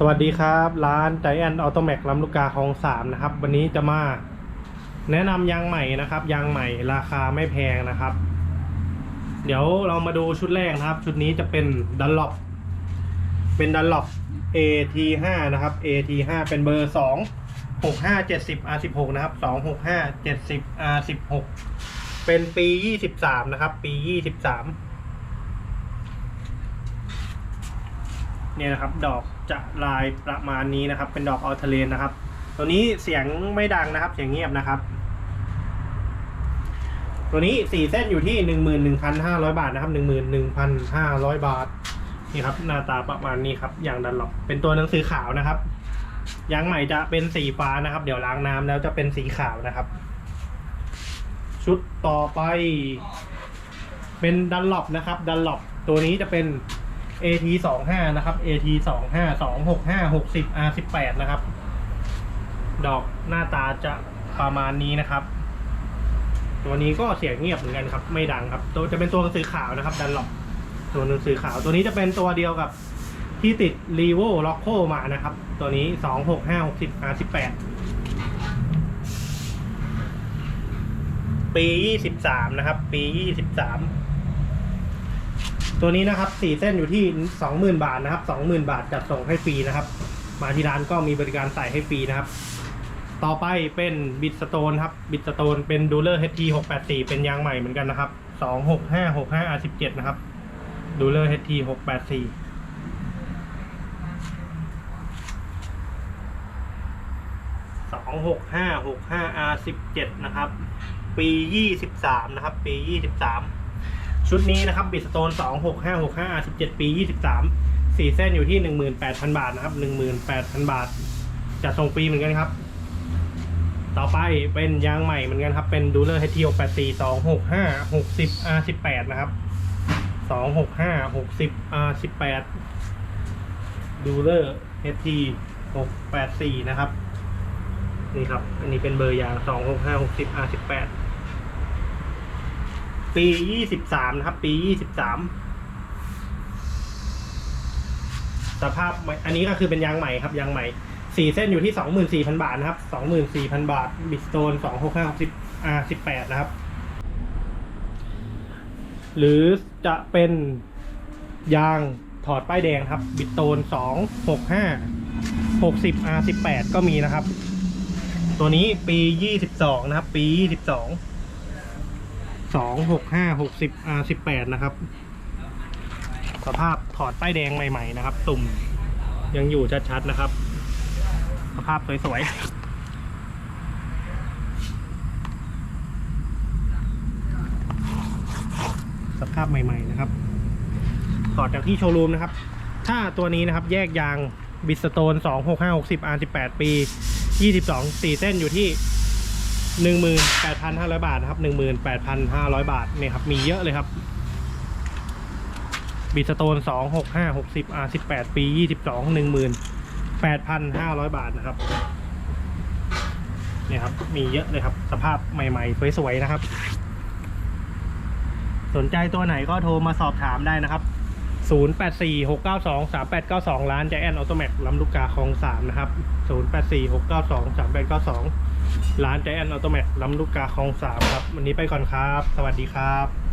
สวัสดีครับ ร้านใจแอนออโตแมกลำลูกกาคลองสามนะครับ วันนี้จะมาแนะนำยางใหม่นะครับ ยางใหม่ราคาไม่แพงนะครับ เดี๋ยวเรามาดูชุดแรกนะครับ ชุดนี้จะเป็นดันล็อปเป็นดันล็อป AT5 นะครับ AT5 เป็นเบอร์ 2 65 70 R16 นะครับ 265 70 R16 เป็นปี 23 นะครับ ปี 23 เนี่ยนะครับดอกจะลายประมาณนี้นะครับ เป็นดอกออเทเลนนะครับ ตัวนี้เสียงไม่ดังนะครับเสียงเงียบนะครับ ตัวนี้สี่เส้นอยู่ที่หนึ่งหมื่นหนึ่งพันห้าร้อยบาทนะครับหนึ่งหมื่นหนึ่งพันห้าร้อยบาทนี่ครับหน้าตาประมาณนี้ครับอย่างดันหลอกเป็นตัวหนังสือขาวนะครับยางใหม่จะเป็นสีฟ้านะครับ เดี๋ยวล้างน้ำแล้วจะเป็นสีขาวนะครับ ชุดต่อไป เป็นดันหลบนะครับ ดันหลบตัวนี้จะเป็น AT สองห้านะครับ AT สองห้าสองหกห้าหกสิบ R สิบแปดนะครับ ดอกหน้าตาจะประมาณนี้นะครับ ตัวนี้ก็เสียงเงียบเหมือนกันครับ ไม่ดังครับ ตัวจะเป็นตัวหนังสือขาวนะครับดันหลบตัวหนังสือขาว ตัวนี้จะเป็นตัวเดียวกับที่ติด r e v o l o c k o มานะครับ ตัวนี้สองหกห้าหกสิบ R สิบแปดปียี่สิบสามนะครับ ปียี่สิบสาม ตัวนี้นะครับสี่เส้นอยู่ที่สองหมื่นบาทนะครับสองหมื่นบาทจัดส่งให้ฟรีนะครับ มาที่ร้านก็มีบริการใส่ให้ฟรีนะครับ ต่อไปเป็นบิดสโตนครับบิดสโตนเป็นดูเลอร์ HT 684เป็นยางใหม่เหมือนกันนะครับ 26565 R17 นะครับดูเลอร์ HT 684 26565 R17 นะครับ ปี23นะครับ ปี23 ชุดนี้นะครับบิดสโตน26565 17ปี23สี่เส้นอยู่ที่18,000บาทนะครับ18,000บาทจะส่งฟรีเหมือนกันครับ ต่อไปเป็นยางใหม่เหมือนกันครับ เป็นดูเลอร์ HT 684 265 60 R18 นะครับ265 60 R18 ดูเลอร์ HT 684นะครับ นี่ครับ อันนี้เป็นเบอร์ยาง265 60 R18 ปี ปี 23 นะครับ ปี 23 สภาพใหม่อันนี้ก็คือเป็นยางใหม่ครับ ยางใหม่สี่เส้นอยู่ที่24,000บาทนะครับ24,000บาท บิสโตน265 60 R18 นะครับ หรือจะเป็นยางถอดป้ายแดงครับ บิสโตน265 60 R18 ก็มีนะครับ ตัวนี้ปี22นะครับ ปี22สอง สองหกห้าหกสิบ R สิบแปดนะครับ สภาพถอดป้ายแดงใหม่ ๆ นะครับ ตุ่มยังอยู่ชัดๆนะครับ สภาพสวยๆสภาพใหม่ ๆ นะครับ ถอดจากที่โชว์รูมนะครับ ถ้าตัวนี้นะครับแยกยางบิสโตนสองหกห้าหกสิบ R สิบแปดปียี่สิบสองสี่เส้นอยู่ที่ หนึ่งหมื่นแปดพันห้าร้อยบาทนะครับหนึ่งหมื่นแปดพันห้าร้อยบาทเนี่ยครับ มีเยอะเลยครับ บิสโตนสองหกห้าหกสิบอาสิบแปดปียี่สิบสองหนึ่งหมื่นแปดพันห้าร้อยบาทนะครับเนี่ยครับ มีเยอะเลยครับ สภาพใหม่ๆ สวยๆนะครับ สนใจตัวไหนก็โทรมาสอบถามได้นะครับ 0846923892 ร้านใจแอนออโตแมกลำลูกกาคลองสามนะครับ 0846923892 ร้านใจแอนออโตแมตลำลูกกาคลองสามครับ วันนี้ไปก่อนครับ สวัสดีครับ